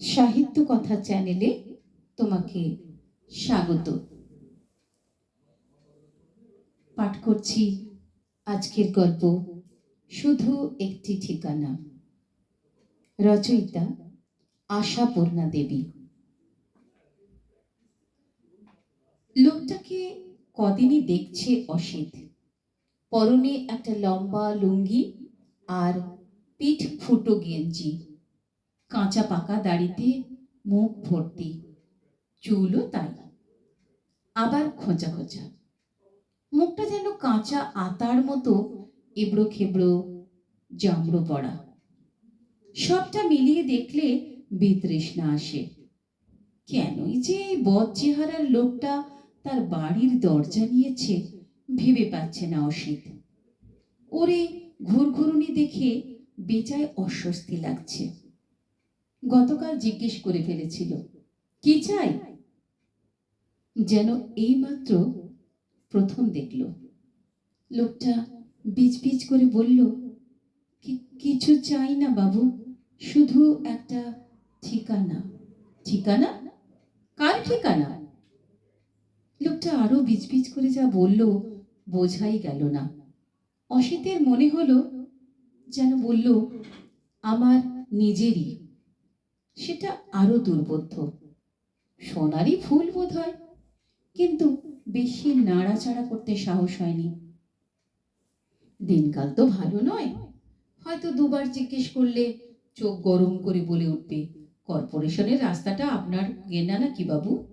সাহিত্য কথা চ্যানেলে তোমাকে স্বাগত। পাঠ করছি আজকের গল্প শুধু একটি ঠিকানা। রচয়িতা আশাপূর্ণা দেবী। লোকটাকে কদিনই দেখছে অসিত। পরনে একটা লম্বা লুঙ্গি আর পিঠ ফুটো গেঞ্জি। কাঁচা পাকা দাড়িতে মুখ ভর্তি। চুলও তাই। আবার খোঁচা খোঁচা। মুখটা যেন কাঁচা আতার মতো এবড়ো খেবড়ো জামড়ো পড়া। সবটা মিলিয়ে দেখলে বিতৃষ্ণা আসে। কেনই যে এই বদ চেহারার লোকটা তার বাড়ির দরজা নিয়েছে ভেবে পাচ্ছে না অসিত। ওরে ঘুরঘুরুনি দেখে বেচায় অস্বস্তি লাগছে। গতকাল জিজ্ঞেস করে ফেলেছিল, কি চাই? যেন এইমাত্র প্রথম দেখল। লোকটা বিচ করে বলল, "কি- কিছু চাই না বাবু, শুধু একটা ঠিকানা। ঠিকানা? কার ঠিকানা? লোকটা আরও বিচবিচ করে যা বলল, বোঝাই গেল না। অসিতের মনে হলো, যেন বলল, আমার নিজেরই সেটা আরও দুর্বোধ্য। সোনারই ফুল বোধ হয় কিন্তু বেশি নাড়াচাড়া করতে সাহস হয়নি। দিনকাল তো ভালো নয়। হয়তো দুবার জিজ্ঞেস করলে চোখ গরম করে বলে উঠবে, কর্পোরেশনের রাস্তাটা আপনার গেনা নাকি বাবু?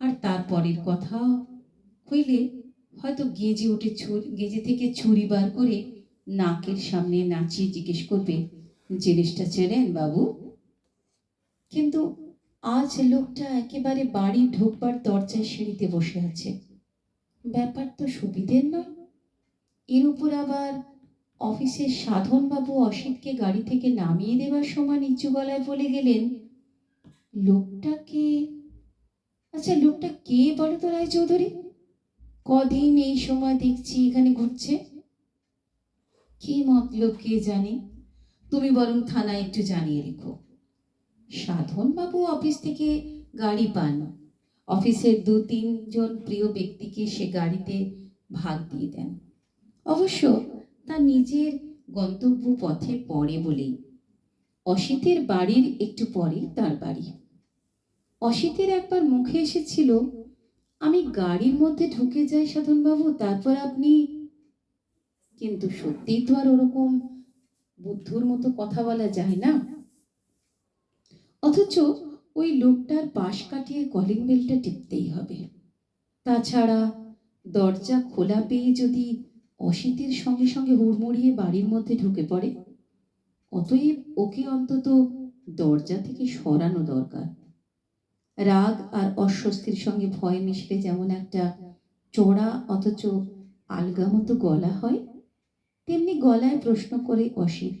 আর তারপরের কথা হইলে হয়তো গেজে ছুরি, গেজে থেকে ছুরি বার করে নাকের সামনে নাচিয়ে জিজ্ঞেস করবে, জিনিসটা চেনেন বাবু? কিন্তু আজ লোকটা একেবারে বাড়ি ঢোকবার দরজায় সিঁড়িতে বসে আছে। ব্যাপার তো সুবিধের নয়। এর উপর আবার অফিসের সাধনবাবু অসিতকে গাড়ি থেকে নামিয়ে দেওয়ার সময় নিচু গলায় বলে গেলেন, লোকটাকে আচ্ছা লোকটা কে বলো তো রায় চৌধুরী কদিন এই সময় দেখছি এখানে ঘুরছে? কি মতলব কে জানে? তুমি বরং থানায় একটু জানিয়ে রেখো। সাধনবাবু অফিস থেকে গাড়ি পান। অফিসের দু তিনজন প্রিয় ব্যক্তিকে সে গাড়িতে ভাগ দিয়ে দেন। অবশ্য তার নিজের গন্তব্য পথে পড়ে বলেই। অসিতের বাড়ির একটু পরেই তার বাড়ি। অসিতের একবার মুখে এসেছিল, আমি গাড়ির মধ্যে ঢুকে যাই সাধনবাবু, তারপর আপনি কিন্তু সত্যিই তো আর ওরকম বুদ্ধুর মতো কথা বলা যায় না? অথচ ওই লোকটার পাশ কাটিয়ে কলিং বেলটা টিপতেই হবে। তাছাড়া দরজা খোলা পেয়ে যদি অসিতের সঙ্গে সঙ্গে হুড়মুড়িয়ে বাড়ির মধ্যে ঢুকে পড়ে, অতএব ওকে অন্তত দরজা থেকে সরানো দরকার। রাগ আর অস্বস্তির সঙ্গে ভয় মিশলে যেমন একটা চড়া অথচ আলগা মতো গলা হয়, তেমনি গলায় প্রশ্ন করে অসিত,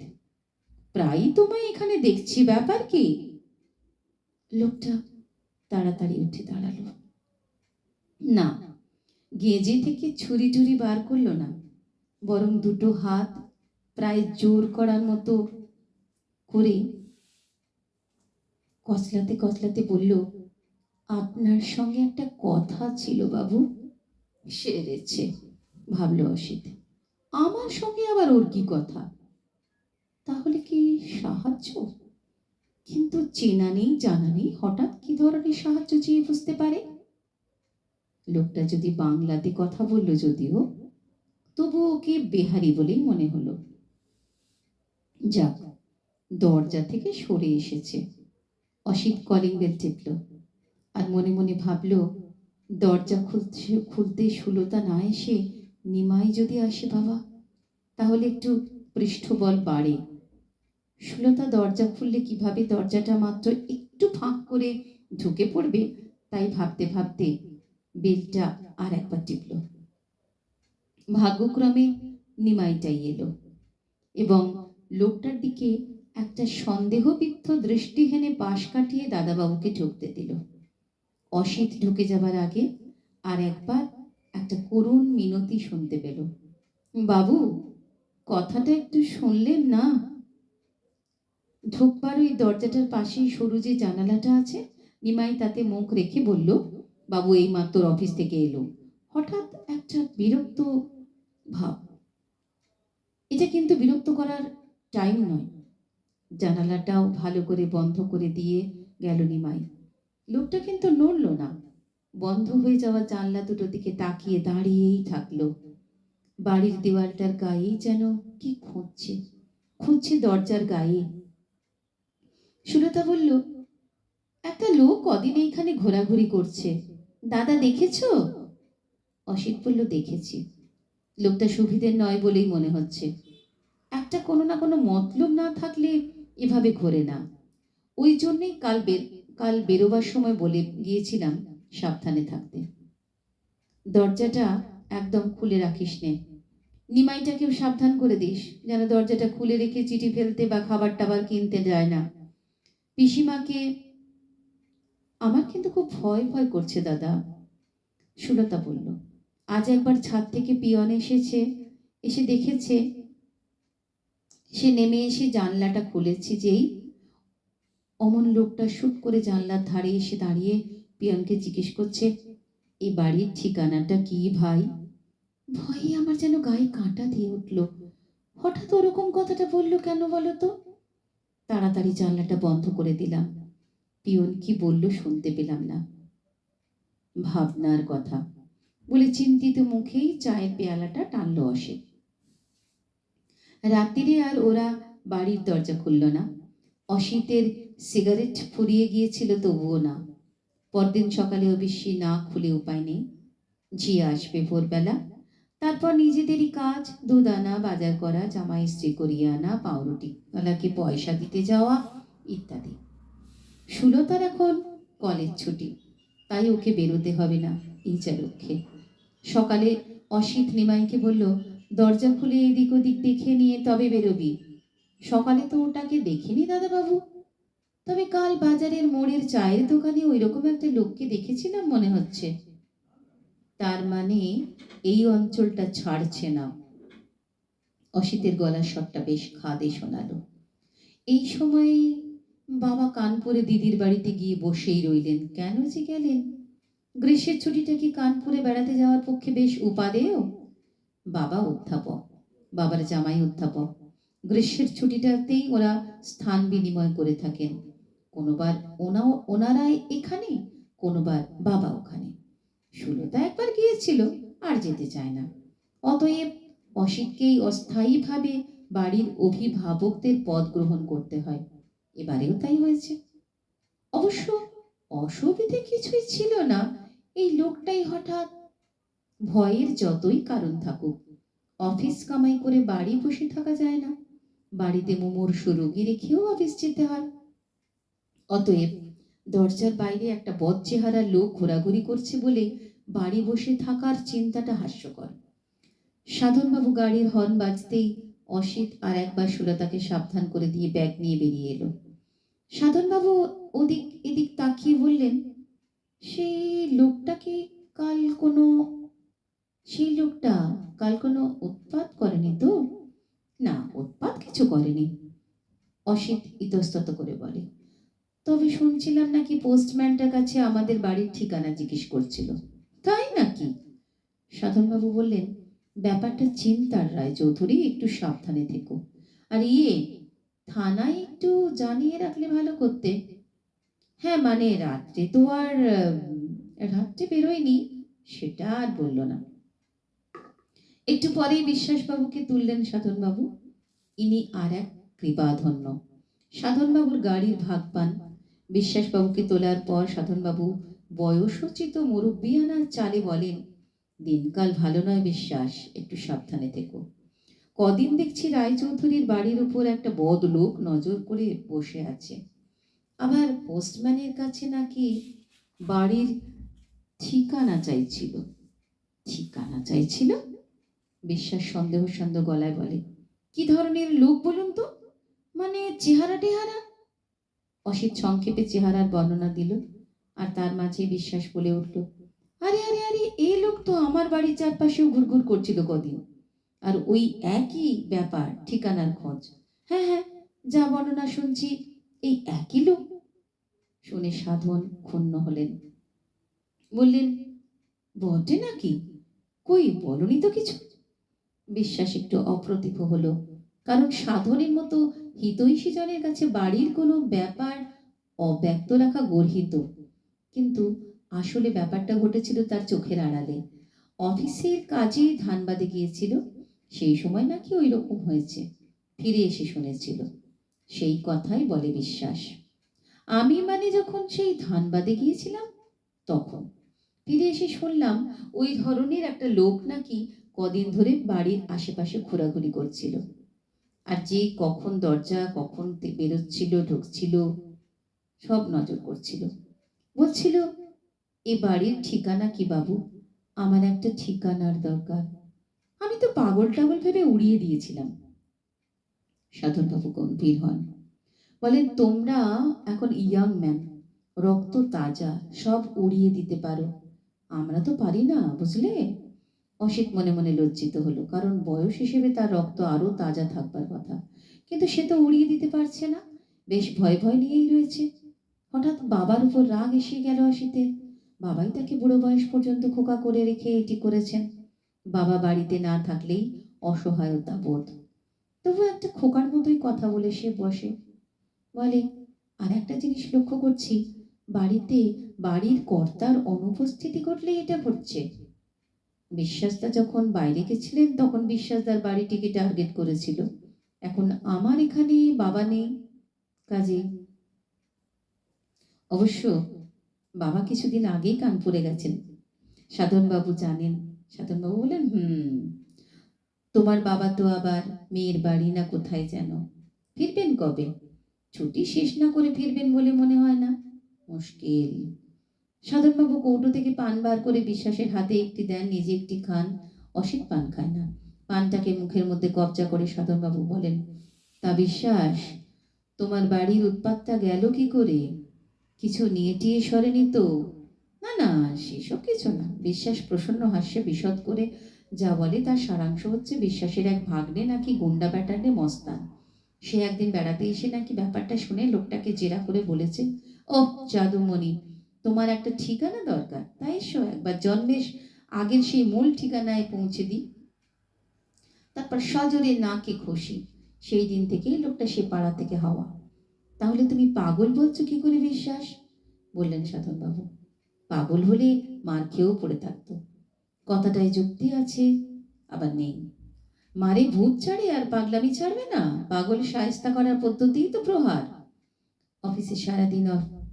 প্রায়ই তোমায় এখানে দেখছি, ব্যাপার কি? লোকটা তাড়াতাড়ি উঠে দাঁড়াল। না, গেজে থেকে ছুরি টুরি বার করল না। বরং দুটো হাত প্রায় জোর করার মতো করে কচলাতে কচলাতে বলল, আপনার সঙ্গে একটা কথা ছিল বাবু, সেরেছে, ভাবলো অসিত। আমার সঙ্গে আবার ওর কি কথা? তাহলে কি সাহায্য? কিন্তু চেনা নেই, জানা নেই, হঠাৎ কি ধরনের সাহায্য চেয়ে বুঝতে পারে? লোকটা যদি বাংলাতে কথা বলল যদিও তবু ওকে বেহারি বলেই মনে হলো। যাক, দরজা থেকে সরে এসেছে। অসিত কলিং বেল টিপল আর মনে মনে ভাবলো, দরজা খুলতে খুলতে সুলতা না এসে নিমাই যদি আসে বাবা, তাহলে একটু পৃষ্ঠবল বাড়ে। সুলতা দরজা খুললে কীভাবে দরজাটা মাত্র একটু ফাঁক করে ঢুকে পড়বে, তাই ভাবতে ভাবতে বেলটা আর একবার টিপল। ভাগ্যক্রমে নিমাইটাই এলো এবং লোকটার দিকে একটা সন্দেহবিদ্ধ দৃষ্টি হেনে পাশ কাটিয়ে দাদাবাবুকে ঢুকতে দিল। অসিত ঢুকে যাবার আগে আর একবার একটা করুণ মিনতি শুনতে পেল। বাবু, কথাটা একটু শুনলেন না? ঢোকবার ওই দরজাটার পাশেই সরু যে জানালাটা আছে, নিমাই তাতে মুখ রেখে বলল, বাবু এই মাত্র অফিস থেকে এলো। হঠাৎ একটা বিরক্ত ভাব। এটা কিন্তু বিরক্ত করার টাইম নয়। জানালাটাও ভালো করে বন্ধ করে দিয়ে গেল নিমাই। লোকটা কিন্তু নড়ল না। বন্ধ হয়ে যাওয়া জানলা দুটো দিকে তাকিয়ে দাঁড়িয়েই থাকল। বাড়ির দেওয়ালটার গায়েই যেন কি খুঁজছে। খুঁজছে দরজার গায়ে। সুলতা বলল, একটা লোক কদিন এইখানে ঘোরাঘুরি করছে। দাদা দেখেছ? অসিত বলল, দেখেছি। লোকটা সুবিধের নয় বলেই মনে হচ্ছে। একটা কোনো না কোনো মতলব না থাকলে এভাবে ঘোরে না। ওই জন্যেই কাল কাল বেরোবার সময় বলে গিয়েছিলাম সাবধানে থাকতে। দরজাটা একদম খুলে রাখিস নে। নিমাইটাকেও সাবধান করে দিস, যেন দরজাটা খুলে রেখে চিঠি ফেলতে বা খাবার টাবার কিনতে যায় না। পিসিমাকে, আমার কিন্তু খুব ভয় ভয় করছে দাদা। সুলতা বলল, আজ একবার ছাদ থেকে পিয়ন এসেছে, এসে দেখেছে। সে নেমে এসে জানলাটা খুলেছে যেই অমন লোকটা শুট করে জানলার ধারে এসে দাঁড়িয়ে পিয়নকে জিজ্ঞেস করছে এই বাড়ির ঠিকানাটা কি ভাই? ভয়ে আমার যেন গায়ে কাঁটা দিয়ে উঠল। হঠাৎ ওরকম কথাটা বলল কেন বলো তো? তাড়াতাড়ি জানলাটা বন্ধ করে দিলাম। পিয়ন কি বলল শুনতে পেলাম না। ভাবনার কথা। বলে চিন্তিত মুখেই চায়ের পেয়ালাটা টানল অসে। রাত্রিরে আর ওরা বাড়ির দরজা খুলল না। অসিতের সিগারেট ফুরিয়ে গিয়েছিল তবুও না। পরদিন সকালে অবশ্যই না খুলে উপায় নেই। ঝিয়া আসবে ভোরবেলা। তারপর নিজেদেরই কাজ দুধ আনা বাজার করা, জামাই ইস্ত্রি করিয়ে আনা, পাউরুটি ওলাকে পয়সা দিতে যাওয়া ইত্যাদি। সুলতার এখন কলেজ ছুটি, তাই ওকে বেরোতে হবে না লক্ষ্যে সকালে অসিত নিমাইকে বলল, দরজা খুলে এদিক ওদিক দেখে নিয়ে তবে বেরোবি। সকালে তো ওটাকে দেখিনি দাদাবাবু। তবে কাল বাজারের মোড়ের চায়ের দোকানে ওই রকম একটা লোককে দেখেছিলাম মনে হচ্ছে। তার মানে এই অঞ্চলটা ছাড়ছে না। অসিতের গলার স্বরটা বেশ খাদে শোনালো। এই সময় বাবা কানপুরে দিদির বাড়িতে গিয়ে বসেই রইলেন। কেন যে গেলেন? গ্রীষ্মের ছুটিটা কি কানপুরে বেড়াতে যাওয়ার পক্ষে বেশ উপাদেয়? বাবা অধ্যাপক, বাবার জামাই অধ্যাপক। গ্রীষ্মের ছুটিটাতেই ওরা স্থান বিনিময় করে থাকেন। কোনোবার ওনা ওনারাই এখানে, কোনোবার বাবা ওখানে। সুলতা একবার গিয়েছিল আর যেতে চায় না। অতএব অসিতকেই অস্থায়ীভাবে বাড়ির অভিভাবকদের পদ গ্রহণ করতে হয়। এবারেও তাই হয়েছে। অবশ্য অসুবিধে কিছুই ছিল না। এই লোকটাই হঠাৎ ভয়ের যতই কারণ থাকুক, অফিস কামাই করে বাড়ি বসে থাকা যায় না। বাড়িতে মুমূর্ষু রোগী রেখেও অফিস যেতে হয়। অতএব দরজার বাইরে একটা বদ চেহারা লোক ঘোরাঘুরি করছে বলে বাড়ি বসে থাকার চিন্তাটা হাস্যকর। সাধনবাবু গাড়ির হর্ন বাজতেই অসিত আর একবার সুলতাকে সাবধান করে দিয়ে ব্যাগ নিয়ে বেরিয়ে এলো। সাধনবাবু ওদিক এদিক তাকিয়ে বললেন সেই লোকটাকে কাল কোনো সেই লোকটা কাল কোনো উৎপাত করেনি তো? না, উৎপাত কিছু করেনি, অসিত ইতস্তত করে বলে। তবে শুনছিলাম নাকি পোস্টম্যানটার কাছে আমাদের বাড়ির ঠিকানা জিজ্ঞেস করছিল। তাই নাকি? সাধনবাবু বললেন, ব্যাপারটা চিন্তার রায় চৌধুরী, একটু সাবধানে থেকো। আর ইয়ে থানায় একটু জানিয়ে রাখলে ভালো করতে। হ্যাঁ মানে রাত্রে তো আর রাত্রে বেরোয়নি, সেটা আর বলল না। একটু পরেই বিশ্বাসবাবুকে তুললেন সাধনবাবু। ইনি আর এক কৃপাধন্য। সাধনবাবুর গাড়ির ভাগ পান। বিশ্বাসবাবুকে তোলার পর সাধনবাবু বয়সোচিত মুরব্বিয়ানার চালে বলেন, দিনকাল ভালো নয় বিশ্বাস, একটু সাবধানে থেকো। কদিন দেখছি রায়চৌধুরীর বাড়ির উপর একটা বদ লোক নজর করে বসে আছে। আবার পোস্টম্যানের কাছে নাকি বাড়ির ঠিকানা চাইছিল। ঠিকানা চাইছিল? বিশ্বাস সন্দেহ সন্দেহ গলায় বলে, কি ধরনের লোক বলুন তো? মানে চেহারা টেহারা? অসিত সংক্ষেপে চেহারার বর্ণনা দিল আর তার মাঝে বিশ্বাস বলে উঠল, আরে আরে আরে এই লোক তো আমার বাড়ির চারপাশেও ঘুরঘুর করছিল কদিন। আর ওই একই ব্যাপার, ঠিকানার খোঁজ। হ্যাঁ হ্যাঁ যা বর্ণনা শুনছি, এই একই লোক? শুনে সাধন ক্ষুণ্ণ হলেন। বললেন, বটে নাকি? কই, বলনি তো কিছু? বিশ্বাস একটু অপ্রতিভ হলো, কারণ সাধনের মতো হিতৈষী জনের কাছে বাড়ির কোনো ব্যাপার অব্যক্ত রাখা গর্হিত। কিন্তু আসলে ব্যাপারটা ঘটেছিল তার চোখের আড়ালে। অফিসের কাজে ধানবাদে গিয়েছিল, সেই সময় নাকি ওই রকম হয়েছে, ফিরে এসে শুনেছিল। সেই কথাই বলে বিশ্বাস। আমি মানে যখন সেই ধানবাদে গিয়েছিলাম, তখন। ফিরে এসে শুনলাম, ওই ধরনের একটা লোক নাকি কদিন ধরে বাড়ির আশেপাশে ঘোরাঘুরি করছিল। আর যে কখন দরজা, কখন বেরোচ্ছিল, ঢুকছিল, সব নজর করছিল। বলছিল, এ বাড়ির ঠিকানা কি বাবু? আমার একটা ঠিকানার দরকার। আমি তো পাগল টাগল ভেবে উড়িয়ে দিয়েছিলাম। সাধনবাবু গম্ভীর হন। বলেন, তোমরা এখন ইয়াং ম্যান রক্ত তাজা, সব উড়িয়ে দিতে পারো। আমরা তো পারি না, বুঝলে? অসিত মনে মনে লজ্জিত হলো, কারণ বয়স হিসেবে তার রক্ত আরও তাজা থাকবার কথা। কিন্তু সে তো উড়িয়ে দিতে পারছে না। বেশ ভয় ভয় নিয়েই রয়েছে। হঠাৎ বাবার উপর রাগ এসে গেল অসিতের। বাবাই তাকে বুড়ো বয়স পর্যন্ত খোকা করে রেখে এটি করেছেন। বাবা বাড়িতে না থাকলেই অসহায়তা বোধ। তবু একটা খোকার মতোই কথা বলে সে বসে। বলে, আর একটা জিনিস লক্ষ্য করছি। বাড়িতে বাড়ির কর্তার অনুপস্থিতি ঘটলে এটা ঘটছে। বিশ্বাসদা যখন বাইরে গেছিলেন, তখন বিশ্বাসদার বাড়িটিকে টার্গেট করেছিল। এখন আমার এখানে বাবা নেই, কাজে। অবশ্য বাবা কিছুদিন আগেই কানপুরে গেছেন। সাধনবাবু জানেন। সাধনবাবু বলেন হুম, তোমার বাবা তো আবার মেয়ের বাড়ি না কোথায় যেন? ফিরবেন কবে? ছুটি শেষ না করে ফিরবেন বলে মনে হয় না? মুশকিল। সাধনবাবু কৌটো থেকে পান বার করে বিশ্বাসের হাতে একটি দেন, নিজে একটি খান, অসিত পান খায় না। পানটাকে মুখের মধ্যে কবজা করে সাধনবাবু বলেন, তা বিশ্বাস, তোমার বাড়ির উৎপাতটা গেল কি করে? কিছু নিয়ে টিয়ে সরেনি তো? না না, সেসব কিছু না। বিশ্বাস প্রসন্ন হাস্যে বিশদ করে যা বলে তার সারাংশ হচ্ছে বিশ্বাসের এক ভাগ্নে নাকি গুন্ডা প্যাটার্নে মস্তান। সে একদিন বেড়াতে এসে নাকি ব্যাপারটা শুনে লোকটাকে জেরা করে বলেছে ও জাদুমণি তোমার একটা ঠিকানা দরকার, তাই এসো একবার জন্মের আগের সেই মূল ঠিকানায় পৌঁছে দিই। তারপর সজরে নাকে খুশি সেই দিন থেকেই লোকটা সে পাড়া থেকে হওয়া। তাহলে তুমি পাগল বলছো কি করে বিশ্বাস? বললেন সাধনবাবু। পাগল হলে মার খেয়েও পড়ে থাকতো। কথাটায় যুক্তি আছে, আবার নেই। মারে ভূত ছাড়ে আর পাগলামি ছাড়বে না, পাগল সায়স্তা করার পদ্ধতিই তো প্রহার। অফিসে সারাদিন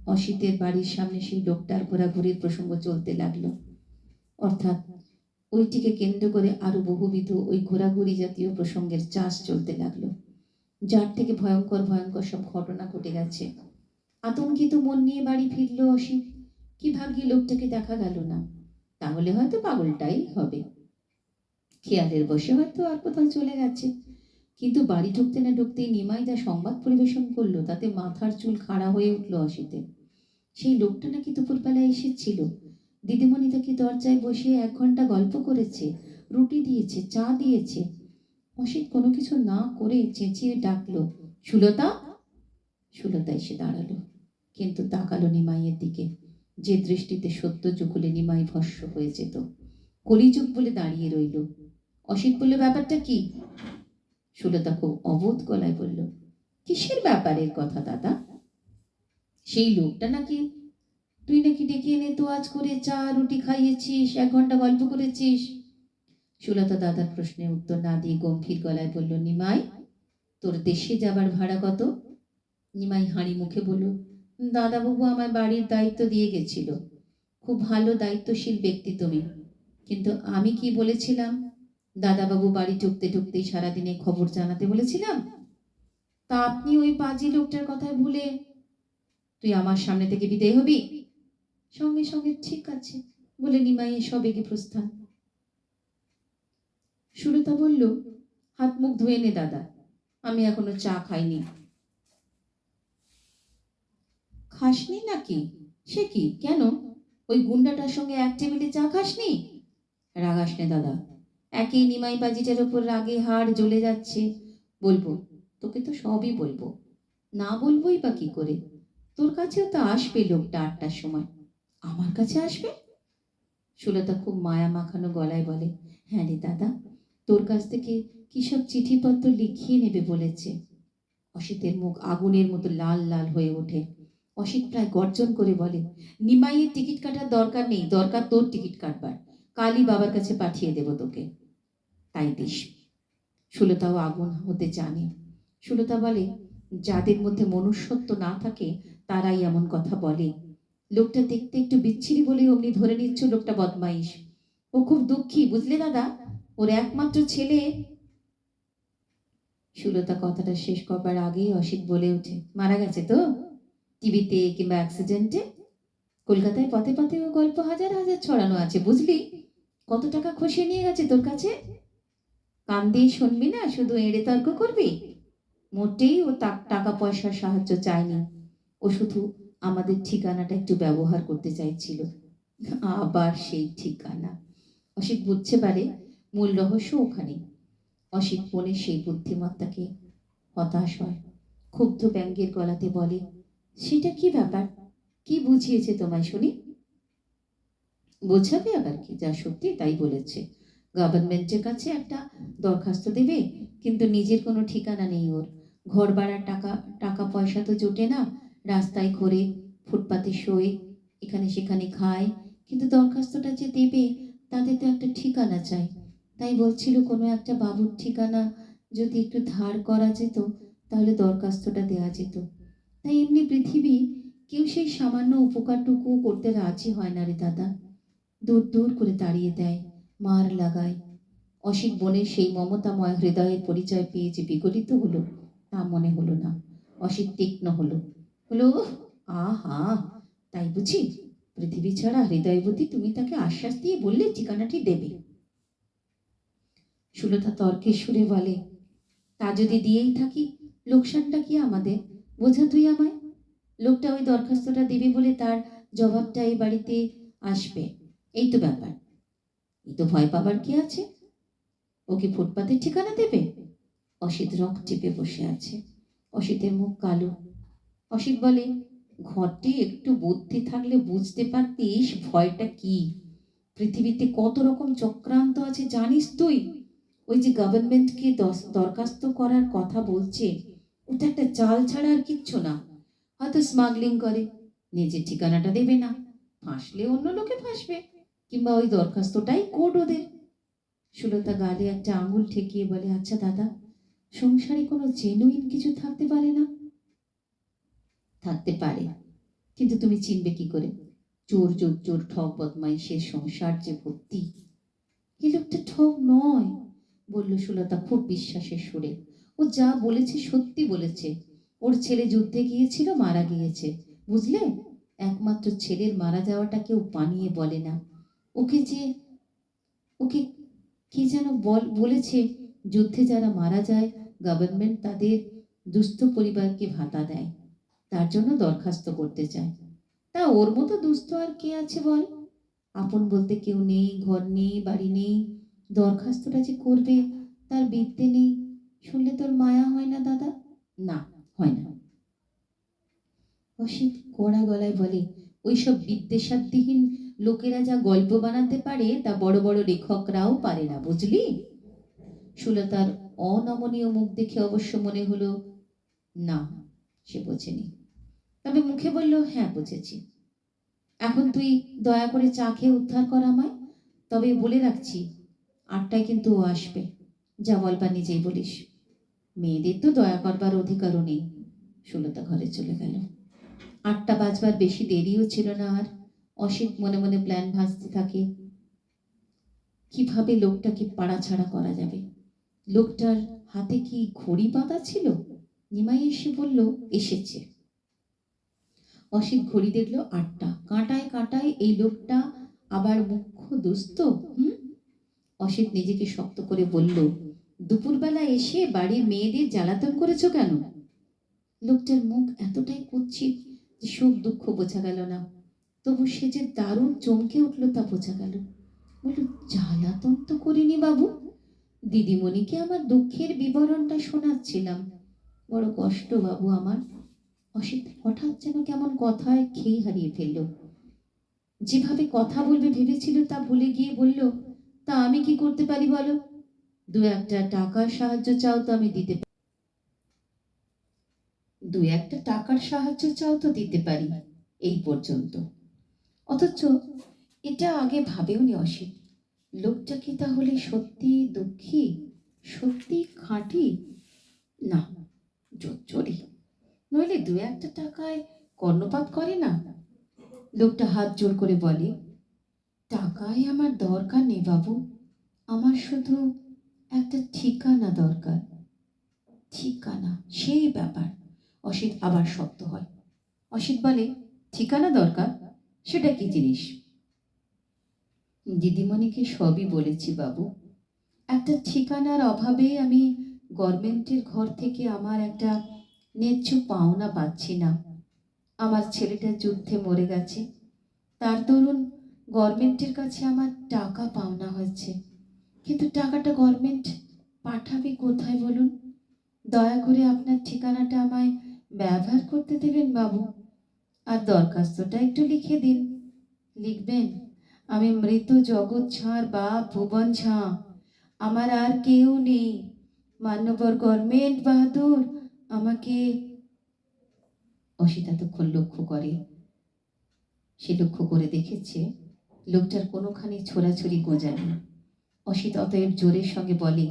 অসিতের বাড়ির সামনে সেই লোকটার ঘোরাঘুরির প্রসঙ্গ চলতে লাগল। অর্থাৎ ওইটিকে কেন্দ্র করে আরও বহুবিধ ওই ঘোরাঘুরি জাতীয় প্রসঙ্গের চাষ চলতে লাগল। যার থেকে ভয়ঙ্কর ভয়ঙ্কর সব ঘটনা ঘটে গেছে। আতঙ্কিত মন নিয়ে বাড়ি ফিরলো অসিত। কি ভাগ্যে লোকটাকে দেখা গেল না? তাহলে হয়তো পাগলটাই হবে। খেয়ালের বসে হয়তো আর কোথাও চলে গেছে। কিন্তু বাড়ি ঢুকতে না ঢুকতেই নিমাইদা সংবাদ পরিবেশন করল। তাতে মাথার চুল খাড়া হয়ে উঠল অসিতে সেই লোকটা নাকি দুপুরবেলায় এসেছিল। দিদিমণি তাকে দরজায় বসে এক ঘণ্টা গল্প করেছে, রুটি দিয়েছে, চা দিয়েছে। অসিত কোনো কিছু না করে চেঁচিয়ে ডাকলো, সুলতা? সুলতা এসে দাঁড়াল, কিন্তু তাকালো নিমাইয়ের দিকে। যে দৃষ্টিতে সত্য যুগলে নিমাই ভস্য হয়ে যেত, কলিযুগ বলে দাঁড়িয়ে রইল। অসিত বলল, ব্যাপারটা কি? সুলতা খুব অবোধ গলায় বলল, কিসের ব্যাপারের কথা দাদা? সেই লোকটা নাকি, তুই নাকি ডেকে এনে তো আজ করে চা, রুটি খাইয়েছিস, এক ঘণ্টা গল্প করেছিস? সুলতা দাদার প্রশ্নের উত্তর না দিয়ে গম্ভীর গলায় বলল, নিমাই, তোর দেশে যাবার ভাড়া কত? নিমাই হাঁড়ি মুখে বলল, দাদাবাবু আমার বাড়ির দায়িত্ব দিয়ে গেছিল। খুব ভালো দায়িত্বশীল ব্যক্তি তুমি। কিন্তু আমি কি বলেছিলাম? দাদাবাবু বাড়ি ঢুকতে ঢুকতেই সারাদিনে খবর জানাতে বলেছিলাম? তা আপনি ওই পাজি লোকটার কথায় ভুলে তুই আমার সামনে থেকে বিদায় হবি? সঙ্গে সঙ্গে ঠিক আছে, বলে নিমাইয়ে সবেগে প্রস্থান। সুরতা বলল, হাত মুখ ধুয়ে নে দাদা, আমি এখনও চা খাইনি। খাসনি নাকি? সে কি? কেন? ওই গুন্ডাটার সঙ্গে এক টেবিলে চা খাসনি? রাগাস নে দাদা, একই নিমাই বাজিটার ওপর রাগে হাড় জ্বলে যাচ্ছে। বলব, তোকে তো সবই বলব, না বলবোই বা কি করে? তোর কাছেও তো আসবে লোকটা আটটার সময়। আমার কাছে আসবে? সুলতা খুব মায়া মাখানো গলায় বলে হ্যাঁ রে দাদা, তোর কাছ থেকে কি সব চিঠিপত্র লিখিয়ে নেবে বলেছে? অসিতের মুখ আগুনের মতো লাল লাল হয়ে ওঠে। অসিত প্রায় গর্জন করে বলে, নিমাইয়ের টিকিট কাটার দরকার নেই, দরকার তোর টিকিট কাটবার। কালই বাবার কাছে পাঠিয়ে দেব তোকে। তাই দিস। সুলতাও আগুন হতে জানে। সুলতা বলে যাদের মধ্যে মনুষ্যত্ব না থাকে, তারাই এমন কথা বলে। লোকটা দেখতে একটু বিচ্ছিরি বলে অমনি ধরে নিচ্ছ, লোকটা বদমাইশ। ও খুব দুঃখী, বুঝলে দাদা? ওর একমাত্র ছেলে। সুলতা কথাটা শেষ করবার আগেই অসিত বলে ওঠে। মারা গেছে তো? টিভিতে কিংবা অ্যাক্সিডেন্টে? কলকাতায় পথে পথে ও গল্প হাজার হাজার ছড়ানো আছে, বুঝলি? কত টাকা খসিয়ে নিয়ে গেছে তোর কাছে? কান দিয়ে শুনবি না, শুধু এড়ে তর্ক করবি? মোটেই ও টাকা পয়সার সাহায্য চায়নি। ও শুধু আমাদের ঠিকানাটা একটু ব্যবহার করতে চাইছিল। আবার সেই ঠিকানা। অসিত বুঝতে পারে মূল রহস্য ওখানে। অসিত মনের সেই বুদ্ধিমত্তাকে হতাশ হয়। ক্ষুব্ধ ব্যঙ্গের গলাতে বলে, সেটা কি ব্যাপার? কি বুঝিয়েছে তোমায় শুনি? বোঝাবে আবার কি, যা সত্যি তাই বলেছে। গভর্নমেন্টের কাছে একটা দরখাস্ত দেবে, কিন্তু নিজের কোনো ঠিকানা নেই ওর। ঘর ভাড়ার টাকা টাকা পয়সা তো জোটে না। রাস্তায় ঘোরে, ফুটপাতে শোয়, এখানে সেখানে খায়। কিন্তু দরখাস্তটা যে দেবে তাদের তো একটা ঠিকানা চাই। তাই বলছিল, কোনো একটা বাবুর ঠিকানা যদি একটু ধার করা যেত, তাহলে দরখাস্তটা দেওয়া যেত। তাই এমনি পৃথিবী, কেউ সেই সামান্য উপকারটুকু করতে রাজি হয় না রে দাদা। দূর দূর করে তাড়িয়ে দেয়, মার লাগায়। অসিত বোনের সেই মমতাময় হৃদয়ের পরিচয় পেয়ে যে বিগলিত হলো। তা মনে হলো না। অসিত তীক্ষ্ণ হলো। হলো, আহা, তাই বুঝি? পৃথিবী ছাড়া হৃদয়বতী তুমি তাকে আশ্বাস দিয়ে বললে ঠিকানাটি দেবে। সুলতা তর্কের সুরে বলে, তা যদি দিয়েই থাকি, লোকসানটা কি আমাদের? বোঝা তুই আমায়। লোকটা ওই দরখাস্তটা দেবে বলে তার জবাবটা এই বাড়িতে আসবে। এই তো ব্যাপার। এই তো ভয় পাবার কি আছে? ওকে ফুটপাতের ঠিকানা দেবে? অসিত রক চেপে বসে আছে। অসিতের মুখ কালো। অসিত বলে ঘরটি একটু বুদ্ধি থাকলে বুঝতে পারতিস ভয়টা কি? পৃথিবীতে কত রকম চক্রান্ত আছে জানিস তুই? ওই যে গভর্নমেন্টকে দরখাস্ত করার কথা বলছে, ওটা একটা চাল ছাড়া আর কিচ্ছু না। হয়তো স্মাগলিং করে, নিজের ঠিকানাটা দেবে না, ফাঁসলে অন্য লোকে ফাঁসবে, কিংবা ওই দরখাস্তটাই কোড ওদের। সুলতা গালে একটা আঙুল ঠেকিয়ে বলে আচ্ছা দাদা সংসারে কোনো জেনুইন কিছু থাকতে পারে না? থাকতে পারে। কিন্তু তুমি চিনবে কি করে? চোর চোর চোর, ঠক বদমাইশের সংসার যে ভর্তি। এই লোকটা ঠক নয়, বলল সুলতা খুব বিশ্বাসের সুরে। ও যা বলেছে, সত্যি বলেছে। ওর ছেলে যুদ্ধে গিয়েছিল, মারা গিয়েছে। বুঝলে? একমাত্র ছেলের মারা যাওয়াটা কেউ বানিয়ে বলে না। ওকে যে, ওকে কি যেন বল, বলেছে যুদ্ধে যারা মারা যায় গভর্নমেন্ট তাদের দুস্থ পরিবারকে ভাতা দেয়। তার জন্য দরখাস্ত করতে চায়। তা ওর মতো দুস্থ আর কে আছে বল? আপন বলতে কেউ নেই, ঘর নেই, বাড়ি নেই, দরখাস্তটা যে করবে তার বিদ্যে নেই। শুনলে তোর মায়া হয় না দাদা? না, হয় না। অসিত কড়া গলায় বলে, ওইসব বিদ্বেষাদ্যহীন লোকেরা যা গল্প বানাতে পারে তা বড় বড় লেখকরাও পারে না, বুঝলি? সুলতার অনমনীয় মুখ দেখে অবশ্য মনে হলো, না, সে বোঝেনি। তবে মুখে বলল হ্যাঁ বুঝেছি। এখন তুই দয়া করে চা খেয়ে উদ্ধার কর আমায়, তবে বলে রাখছি, আটটায় কিন্তু ও আসবে। যা বলবার নিজেই বলিস। মেয়েদের তো দয়া করবার অধিকারও নেই। সুলতা ঘরে চলে গেল। আটটা বাজবার বেশি দেরিও ছিল না আর অসিত মনে মনে প্ল্যান ভাজতে থাকে, কীভাবে লোকটাকে পাড়াছাড়া করা যাবে। লোকটার হাতে কি ঘড়ি বাঁধা ছিল? নিমাই এসে বলল, এসেছে। অসিত ঘড়ি দেখল আটটা। কাঁটায় কাঁটায় এই লোকটা আবার মুখ্য দুস্থ হুম? অসিত নিজেকে শক্ত করে বলল, দুপুরবেলা এসে বাড়ির মেয়েদের জ্বালাতন করেছ কেন? লোকটার মুখ এতটাই কুৎসিত যে সুখ দুঃখ বোঝা গেল না। তবু সে যে দারুণ চমকে উঠল তা বোঝা গেল। বলল, জ্বালাতন তো করিনি বাবু। দিদিমণিকে আমার দুঃখের বিবরণটা শোনাচ্ছিলাম? বড় কষ্ট বাবু আমার। অসিত, হঠাৎ যেন কেমন কথায় খেয়ে হারিয়ে ফেলল। যেভাবে কথা বলবে ভেবেছিল তা ভুলে গিয়ে বলল, তা আমি কি করতে পারি বলো? দু একটা টাকার সাহায্য চাও তো আমি দিতে পারি দু একটা টাকার সাহায্য চাও তো দিতে পারি, এই পর্যন্ত। অথচ এটা আগে ভাবেওনি অসিত। লোকটা কি তাহলে সত্যি দুঃখী? সত্যি খাঁটি? না জোচ্চরি নইলে দু একটা টাকায় কর্ণপাত করে না? লোকটা হাত জোর করে বলে, টাকায় আমার দরকার নেই বাবু। আমার শুধু একটা ঠিকানা দরকার। ঠিকানা, সেই ব্যাপার। অসিত আবার শক্ত হয়। অসিত বলে, ঠিকানা দরকার? সেটা কি জিনিস? দিদিমণিকে সবই বলেছি বাবু। একটা ঠিকানার অভাবে আমি গভর্নমেন্টের ঘর থেকে আমার একটা ন্যায্য পাওনা পাচ্ছি না। আমার ছেলেটা যুদ্ধে মরে গেছে। তার দরুন গভর্নমেন্টের কাছে আমার টাকা পাওনা হয়েছে। কিন্তু টাকাটা গভর্নমেন্ট পাঠাবে কোথায় বলুন? দয়া করে আপনার ঠিকানাটা আমায় ব্যবহার করতে দেবেন বাবু। আর দরখাস্তটা একটু লিখে দিন। লিখবেন? আমি মৃত জগৎ ঝাঁর বাপ ভুবন ঝাঁ আমার আর কেউ নেই। মান্যবর গভর্নমেন্ট বাহাদুর আমাকে অসিত এতক্ষণ লক্ষ্য করে। সে লক্ষ্য করে দেখেছে, লোকটার কোনোখানি ছোড়াছড়ি গোঁজা নেই অসিত অতএব জোরের সঙ্গে বলে,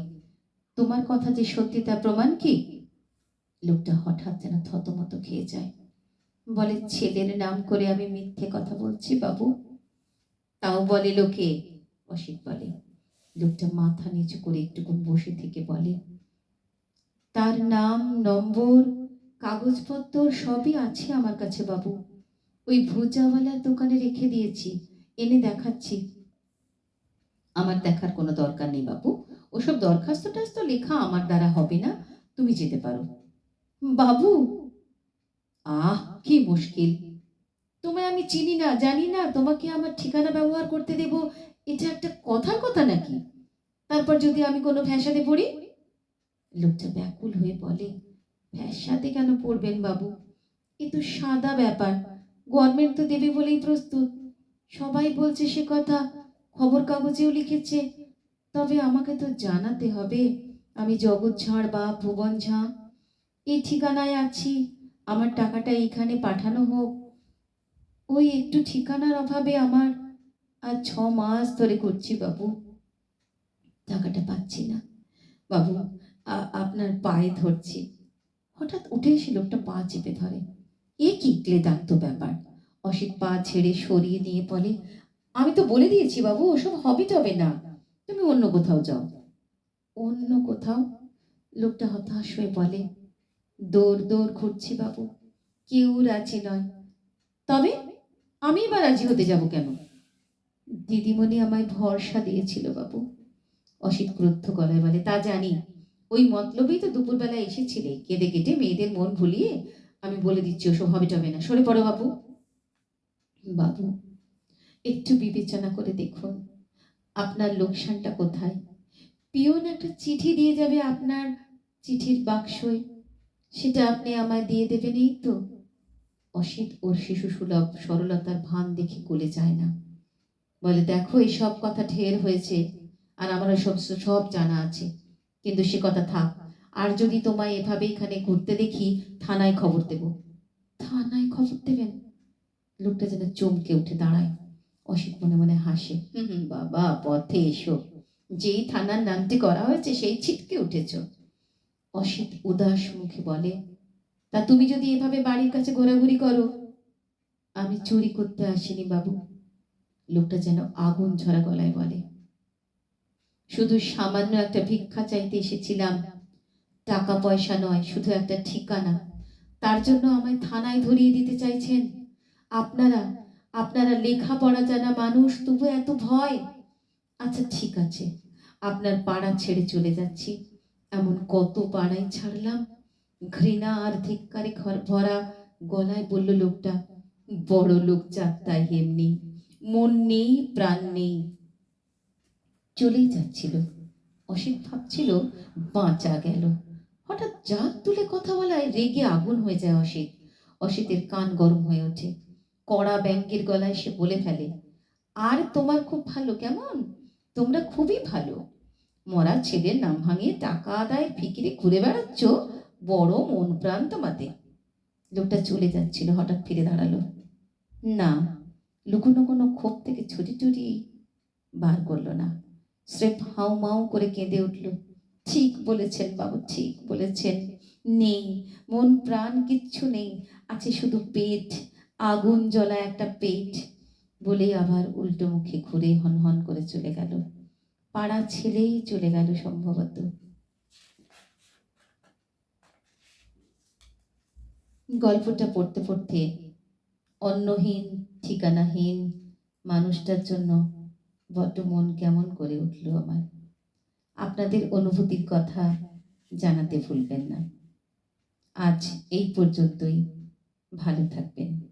তোমার কথা যে সত্যি তা প্রমাণ কি? লোকটা হঠাৎ যেন থতমত খেয়ে যায়। বলে, ছেলের নাম করে আমি মিথ্যে কথা বলছি বাবু। তাও বলে, লোকে, অসিত বলে, লোকটা মাথা নিচু করে একটুক্ষণ বসে থেকে বলে, তার নাম, নম্বর কাগজপত্র সবই আছে আমার কাছে বাবু। ওই ভুজাওয়ালার দোকানে রেখে দিয়েছি, এনে দেখাচ্ছি। আমার দেখার কোনো দরকার নেই বাবু। ওসব দরখাস্ত টাস্ত লেখা আমার দ্বারা হবে না, তুমি যেতে পারো। বাবু? আহ, কি মুশকিল। তোমায় আমি চিনি না, জানি না, তোমাকে আমার ঠিকানা ব্যবহার করতে দেব। এটা একটা কথার কথা নাকি? তারপর যদি আমি কোনো ভ্যাসাতে পড়ি? লোকটা ব্যাকুল হয়ে বলে ভ্যাসাতে কেন পড়বেন বাবু? এ তো সাদা ব্যাপার। গভর্নমেন্ট তো দেবে বলেই প্রস্তুত। সবাই বলছে সে কথা খবর কাগজেও লিখেছে। তবে আমাকে তো জানাতে হবে, আমি জগৎ ঝাড় বা ভুবন ঝাঁ। এই ঠিকানায় আছি, আমার টাকাটা এইখানে পাঠানো হোক। ওই একটু ঠিকানার অভাবে আমার আর ছ মাস ধরে করছি বাবু। টাকাটা পাচ্ছি না। বাবু আপনার পায়ে ধরছি। হঠাৎ উঠে এসে লোকটা পা চেপে ধরে। এ কি ক্লেদাক্ত ব্যাপার? অসিত পা ছেড়ে সরিয়ে নিয়ে বলে, আমি তো বলে দিয়েছি বাবু, ওসব হবে টবে না। তুমি অন্য কোথাও যাও। অন্য কোথাও? লোকটা হতাশ হয়ে বলে, দৌড় দৌড় ঘুরছি বাবু। কেউ রাজি নয়। তবে আমি এবার রাজি হতে যাব কেন? দিদিমণি আমায় ভরসা দিয়েছিল, বাবু। অসিত ক্রুদ্ধ গলায় বলে, তা জানি। ওই মতলবেই তো দুপুরবেলা এসেছিলে। কেঁদে কেটে মেয়েদের মন ভুলিয়ে আমি বলে দিচ্ছি, ওসব হবে টবে না। সরে পড়ো, বাবু। বাবু, একটু বিবেচনা করে দেখুন, আপনার লোকসানটা কোথায়? পিয়ন একটা চিঠি দিয়ে যাবে আপনার চিঠির বাক্সয়। সেটা আপনি আমায় দিয়ে দেবেন, এই তো। অসিত ওর শিশু সুলভ সরলতার ভান দেখে কোলে যায় না। বলে দেখো এই সব কথা ঢের হয়েছে আর আমার সব সব জানা আছে। কিন্তু সে কথা থাক আর যদি তোমায় এভাবে এখানে ঘুরতে দেখি থানায় খবর দেব। থানায় খবর দেবেন? লোকটা যেন চমকে উঠে দাঁড়ায়। অসিত মনে মনে হাসে হুম, বাবা পথে এসো। যেই থানার নামটি করা হয়েছে সেই ছিটকে উঠেছ। অসিত উদাস মুখে বলে তা তুমি যদি এভাবে বাড়ির কাছে ঘোরাঘুরি করো, আমি চুরি করতে আসিনি বাবু। লোকটা যেন আগুন ঝরা গলায় বলে। শুধু সামান্য একটা ভিক্ষা চাইতে এসেছিলাম। টাকা পয়সা নয়, শুধু একটা ঠিকানা। তার জন্য আমায় থানায় ধরিয়ে দিতে চাইছেন। আপনারা আপনারা লেখাপড়া জানা মানুষ, তবু এত ভয়। আচ্ছা ঠিক আছে। আপনার পাড়া ছেড়ে চলে যাচ্ছি। এমন কত পাড়াই ছাড়লাম। ঘৃণা আর ধিক্কারে ভরা গলায় বলল লোকটা, বড় লোক চাত্তাই এমনি মন নেই, প্রাণ নেই। চলেই যাচ্ছিল। অসিত ভাবছিল, বাঁচা গেল। হঠাৎ জাত তুলে কথা বলায় রেগে আগুন হয়ে যায় অসিত অসিতের কান গরম হয়ে ওঠে। কড়া ব্যাঙ্গের গলায় সে বলে ফেলে, আর তোমার খুব ভালো, কেমন? তোমরা খুবই ভালো। মরা ছেলের নাম ভাঙিয়ে টাকা আদায় ফিকিরে ঘুরে বেড়াচ্ছ বড় মন প্রাণ তোমাদের লোকটা চলে যাচ্ছিল, হঠাৎ ফিরে দাঁড়াল। না, লুকোনো কোনো ক্ষোভ থেকে ছুটি ছুটি বার করল না। স্রেফ হাউ মাউ করে কেঁদে উঠল। ঠিক বলেছেন বাবু, ঠিক বলেছেন। নেই মন প্রাণ কিচ্ছু নেই। আছে শুধু পেট, আগুন জ্বলা একটা পেট বলেই আবার উল্টো মুখে ঘুরে হন হন করে চলে গেল। পাড়া ছেলেই চলে গেল সম্ভবত। গল্পটা পড়তে পড়তে অন্নহীন, ঠিকানাহীন মানুষটার জন্য বড্ড মন কেমন করে উঠল আমার। আপনাদের অনুভূতির কথা জানাতে ভুলবেন না। আজ এই পর্যন্তই। ভালো থাকবেন।